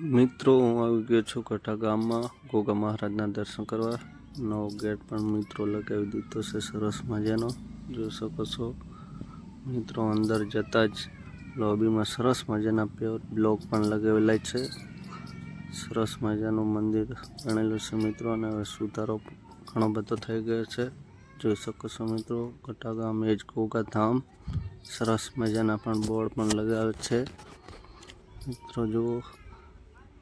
મિત્રો, હું આવી ગયો છું કઠા ગામમાં. ગોગા મહારાજના દર્શન કરવા. નવો ગેટ પણ મિત્રો લગાવી દીધો છે, સરસ મજાનો. જોઈ શકો છો. મિત્રો, અંદર જતાં જ લોબીમાં સરસ મજાના પ્યોર બ્લોક પણ લગાવેલા છે. સરસ મજાનું મંદિર બનેલું છે મિત્રો, અને હવે સુધારો ઘણો બધો થઈ ગયો છે. જોઈ શકો છો મિત્રો કટા ગામ એજ ગોગા ધામ. સરસ મજાના પણ બોર્ડ પણ લગાવે છે. મિત્રો, જુઓ.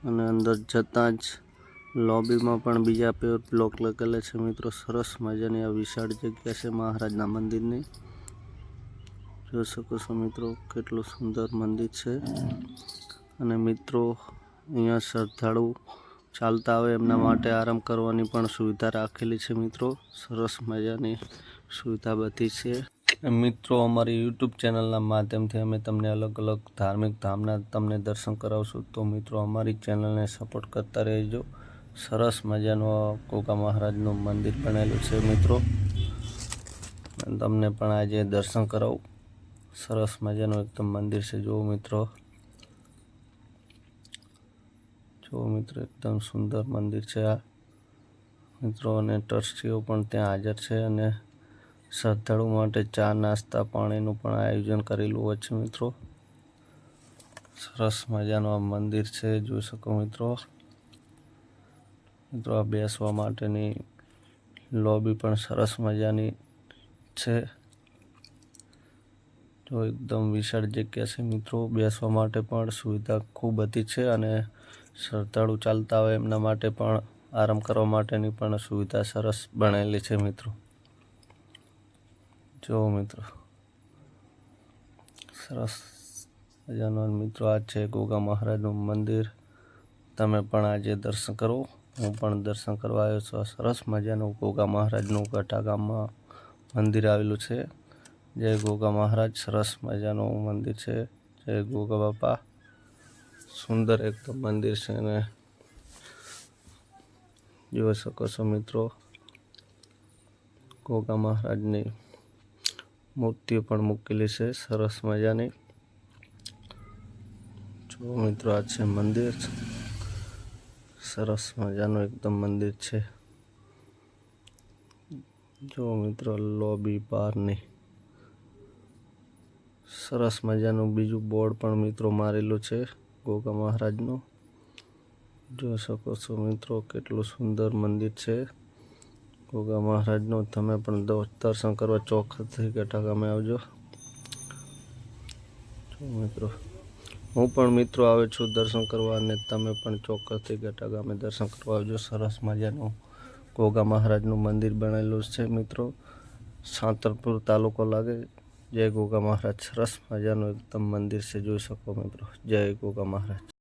અને અંદર જતાં જ લોબીમાં પણ બીજા પેર બ્લોક લગેલા છે. મિત્રો, સરસ મજાની આ વિશાળ જગ્યા છે મહારાજના મંદિરની. જોઈ શકો છો મિત્રો, કેટલું સુંદર મંદિર છે. અને મિત્રો, અહીંયા શ્રદ્ધાળુ ચાલતા આવે એમના માટે આરામ કરવાની પણ સુવિધા રાખેલી છે મિત્રો. સરસ મજાની સુવિધા બધી છે. મિત્રો, અમારી યુટ્યુબ ચેનલના માધ્યમથી અમે તમને અલગ અલગ ધાર્મિક ધામના તમને દર્શન કરાવશું. તો મિત્રો, અમારી ચેનલને સપોર્ટ કરતા રહેજો. સરસ મજાનું કોકા મહારાજનું મંદિર બનેલું છે, મિત્રો. તમને પણ આજે દર્શન કરાવું. સરસ મજાનું એકદમ મંદિર છે. જુઓ મિત્રો. જુઓ મિત્રો, એકદમ સુંદર મંદિર છે આ. મિત્રો, અને ટ્રસ્ટીઓ પણ ત્યાં હાજર છે અને શ્રદ્ધાળુ માટે ચા, નાસ્તા, પાણીનું પણ આયોજન કરેલું હોય છે મિત્રો. સરસ મજાનું આ મંદિર છે, જોઈ શકો મિત્રો. મિત્રો, આ બેસવા માટેની લોબી પણ સરસ મજાની છે. જો એકદમ વિશાળ જગ્યા છે મિત્રો, બેસવા માટે પણ સુવિધા ખૂબ હતી છે અને શ્રદ્ધાળુ ચાલતા હોય એમના માટે પણ, આરામ કરવા માટેની પણ સુવિધા સરસ બનેલી છે મિત્રો. જો મિત્રો સરસ મજાનો મિત્રો, આ છે ગોગા મહારાજનું મંદિર. તમે પણ આજે દર્શન કરો. હું પણ દર્શન કરવા આવ્યો છું. આ સરસ મજાનું ગોગા મહારાજનું ગઢા ગામમાં મંદિર આવેલું છે. જય ગોગા મહારાજ. સરસ મજાનું મંદિર છે. જય ગોગા બાપા. સુંદર એકદમ મંદિર છે અને જોઈ શકો છો મિત્રો, ગોગા મહારાજની મૂર્તિઓ પણ મૂકેલી છે. સરસ મજાની. જો મિત્રો, આ છે મંદિર. સરસ મજાનું એકદમ મંદિર છે. જો મિત્રો, લોબી બહારની. સરસ મજાનું બીજું બોર્ડ પણ મિત્રો મારેલું છે, ગોગા મહારાજનું. જોઈ શકો છો મિત્રો, કેટલું સુંદર મંદિર છે. ગોગા મહારાજનું, તમે પણ દર્શન કરવા ચોક્કસથી ગઢા ગામે આવજો. મિત્રો, હું પણ મિત્રો આવે છું દર્શન કરવા અને તમે પણ ચોક્કસથી ગઢા ગામે દર્શન કરવા આવજો. સરસ મજાનું ગોગા મહારાજનું મંદિર બનેલું છે મિત્રો. સાંતરપુર તાલુકો લાગે. જય ગોગા મહારાજ. સરસ મજાનું એકદમ મંદિર છે, જોઈ શકો મિત્રો. જય ગોગા મહારાજ.